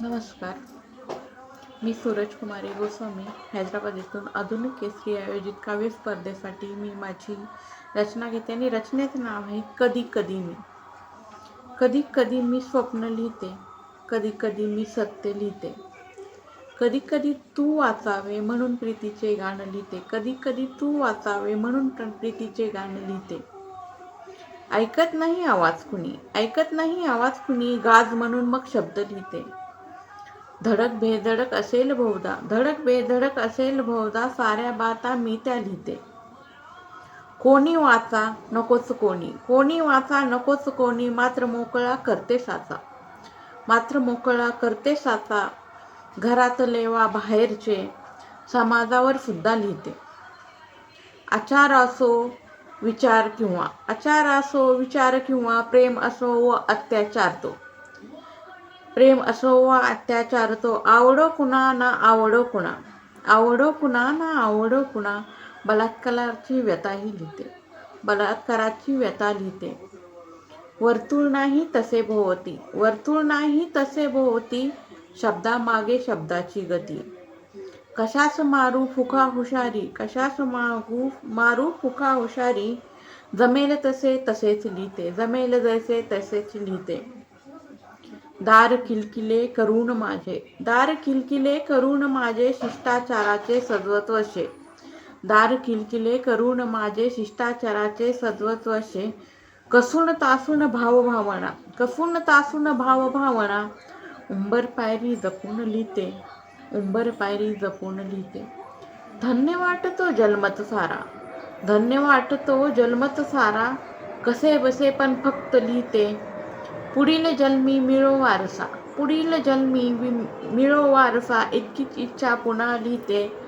नमस्कार. मी सूरज कुमारी गोस्वामी हैदराबाद येथून आधुनिक केसरी आयोजित काव्य स्पर्धेसाठी मी माझी रचना घेते आणि रचनेचं नाव आहे कधी कधी मी. कधी कधी मी स्वप्न लिहिते कधी कधी मी सत्य लिहिते. कधी कधी तू वाचावे म्हणून प्रीतीचे गाणं लिहिते कधी कधी तू वाचावे म्हणून प्रीतीचे गाणं लिहिते. ऐकत नाही आवाज कुणी ऐकत नाही आवाज कुणी गाज म्हणून मग शब्द लिहिते. धडक बेधडक असेल बहुधा धडक बेधडक असेल बहुधा साऱ्या बाता मी त्या लिहिते. कोणी वाचा नकोच कोणी. कोणी वाचा नकोच कोणी मात्र मोकळा करते साचा. मात्र मोकळा करते साचा घरातले वा बाहेरचे समाजावर सुद्धा लिहिते. आचार असो विचार किंवा आचार असो विचार किंवा प्रेम असो व अत्याचार तो. प्रेम असो वा अत्याचार तो आवडो कुणा ना आवडो कुणा? आवडो कुणा ना आवडो कुणा? बलात्काराची व्यथाही लिहिते. बलात्काराची व्यथा लिहिते. वर्तुळ नाही तसे भोवती. वर्तुळ नाही तसे भोवती शब्दामागे शब्दाची गती. कशास मारू फुका हुशारी? कशास मागू मारू फुका हुशारी? जमेल तसे तसेच लिहिते. जमेल जसे तसेच लिहिते. दार किलकिले करून माझे. दार किलकिले करून माझे शिष्टाचाराचे सद्वत्व असे दार किलकिले करून माझे शिष्टाचाराचे सद्वत्व कसून तासून भावभावना. कसून तासून भावभावना. उंबर पायरी जपून लिहिते. उंबर पायरी जपून लिहिते. धन्य वाटतो जन्मत सारा. धन्य वाटतो जन्मत सारा. कसे बसे पण फक्त लिहिते. पुढील जन्मी मिळो वारसा पुढील जन्मी वि- मिळो वारसा इतकीच इच्छा पुन्हा लिहिते.